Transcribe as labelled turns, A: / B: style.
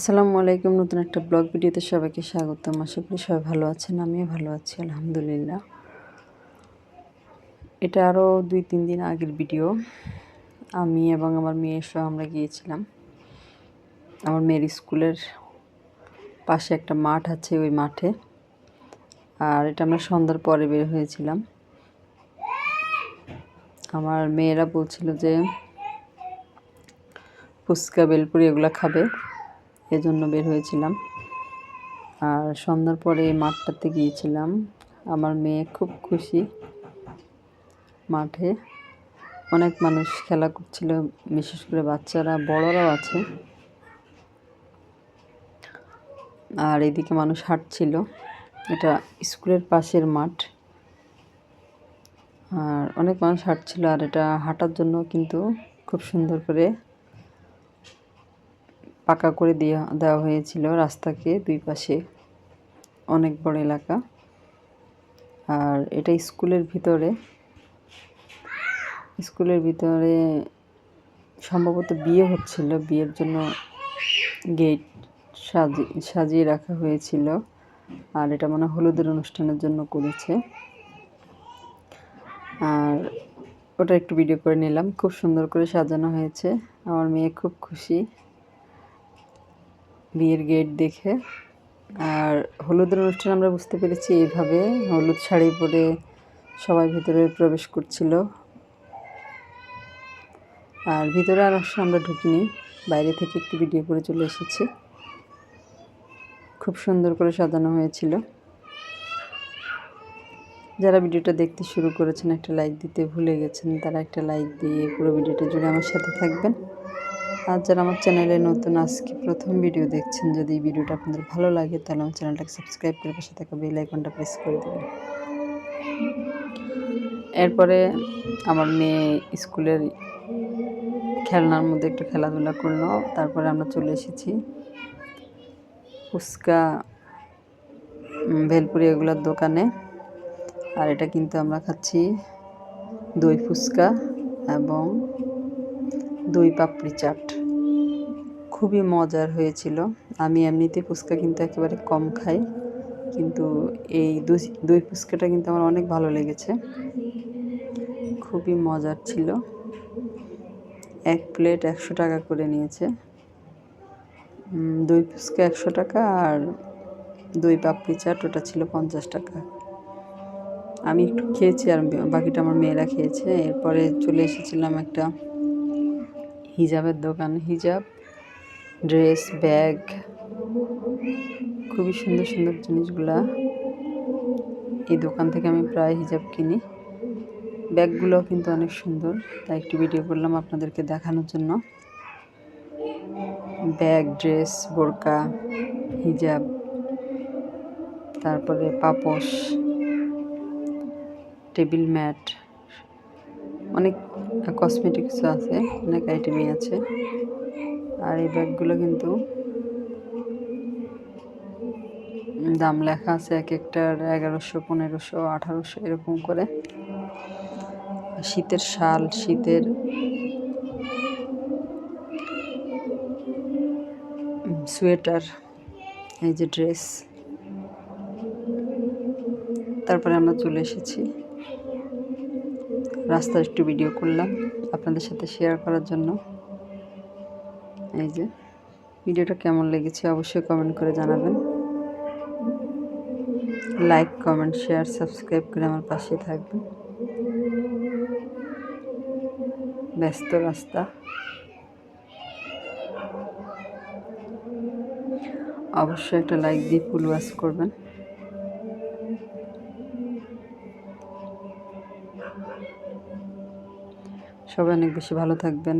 A: আসসালামু আলাইকুম, নতুন একটা ব্লগ ভিডিওতে সবাইকে স্বাগতম। আশা করি সবাই ভালো আছেন, আমিও ভালো আছি, আলহামদুলিল্লাহ। এটা আরও দুই, তিন দিন আগের ভিডিও। আমি এবং আমার মেয়ের সহ আমরা গিয়েছিলাম। আমার মেয়ের স্কুলের পাশে একটা মাঠ আছে ওই মাঠে। আর এটা আমরা সন্ধ্যার পরে বের হয়েছিলাম। আমার মেয়েরা বলছিল যে ফুচকা, বেলপুরি এগুলো খাবে। এজন্য বের হয়েছিলাম। আর সন্ধ্যার পরে মাঠটাতে গিয়েছিলাম। আমার মেয়ে খুব খুশি মাঠে। অনেক মানুষ খেলা করছিল, বিশেষ করে বাচ্চারা, বড়রাও আছে। আর এদিকে মানুষ হাঁটছিল। এটা স্কুলের পাশের মাঠ। আর অনেক মানুষ হাঁটছিল, আর এটা হাঁটার জন্য কিন্তু খুব সুন্দর করে পাকা করে দেওয়া দেওয়া হয়েছিল রাস্তাকে দুই পাশে। অনেক বড় এলাকা। আর এটা স্কুলের ভিতরে। স্কুলের ভিতরে সম্ভবত বিয়ে হচ্ছিল। বিয়ের জন্য গেট সাজিয়ে সাজিয়ে রাখা হয়েছিল। আর এটা মনে হলুদের অনুষ্ঠানের জন্য করেছে। আর ওটা একটু ভিডিও করে নিলাম। খুব সুন্দর করে সাজানো হয়েছে। আমার মেয়ে খুব খুশি। বিয়ের গেট দেখে। আর হলুদের অনুষ্ঠান আমরা বুঝতে পেরেছি এইভাবে। হলুদ শাড়ি পরে সবাই ভিতরে প্রবেশ করছিল। আর ভিতরে আর আমরা ঢুকিনি। বাইরে থেকে একটু ভিডিও করে চলে এসেছি। খুব সুন্দর করে সাজানো হয়েছিল। যারা ভিডিওটা দেখতে শুরু করেছেন, একটা লাইক দিতে ভুলে গেছেন, তারা একটা লাইক দিয়ে পুরো ভিডিওটা জুড়ে আমার সাথে থাকবেন। আর যারা আমার চ্যানেলে নতুন, আজকে প্রথম ভিডিও দেখছেন, যদি ভিডিওটা আপনাদের ভালো লাগে, তাহলে আমার চ্যানেলটাকে সাবস্ক্রাইব করে পাশে থাকা বেল আইকনটা প্রেস করে দেবেন। এরপরে আমার মেয়ে স্কুলের খেলনার মধ্যে একটু খেলাধুলা করল, তারপরে আমরা চলে এসেছি। ফুচকা ভেলপুরি এগুলোর দোকানে। আর এটা কিন্তু আমরা খাচ্ছি দই ফুচকা এবং দই পাপড়ি চাট। খুবই মজার হয়েছিল। আমি এমনিতে ফুচকা কিন্তু একেবারে কম খাই, কিন্তু এই দই ফুচকাটা কিন্তু আমার অনেক ভালো লেগেছে। খুবই মজার ছিল। এক প্লেট একশো টাকা করে নিয়েছে। দই ফুচকা একশো টাকা আর দই পাপড়ি চাট, ওটা ছিল পঞ্চাশ টাকা। আমি একটু খেয়েছি আর বাকিটা আমার মেয়েরা খেয়েছে। এরপরে চলে এসেছিলাম একটা হিজাবের দোকান, হিজাব, ড্রেস, ব্যাগ, খুবই সুন্দর সুন্দর জিনিসগুলা। এই দোকান থেকে আমি প্রায় হিজাব কিনি। ব্যাগগুলোও কিন্তু অনেক সুন্দর। তাই একটু ভিডিও করলাম আপনাদেরকে দেখানোর জন্য। ব্যাগ, ড্রেস, বোরকা, হিজাব, তারপরে পাপোশ, টেবিল ম্যাট। অনেক কসমেটিক্স আছে, অনেক আইটেমই আছে। আর এই ব্যাগগুলো কিন্তু দাম লেখা আছে এক একটার এগারোশো, পনেরোশো, আঠারোশো, এরকম করে। শীতের শাল, শীতের সোয়েটার, এই যে ড্রেস তারপরে আমরা চলে এসেছি। রাস্তার একটু ভিডিও করলাম আপনাদের সাথে শেয়ার করার জন্য। এই যে ভিডিওটা কেমন লেগেছে অবশ্যই কমেন্ট করে জানাবেন। লাইক কমেন্ট শেয়ার সাবস্ক্রাইব করে আমার পাশে থাকবেন। ব্যস্ত রাস্তা। অবশ্যই একটা লাইক দিয়ে ফুল ওয়াশ করবেন। সবাই অনেক বেশি ভালো থাকবেন।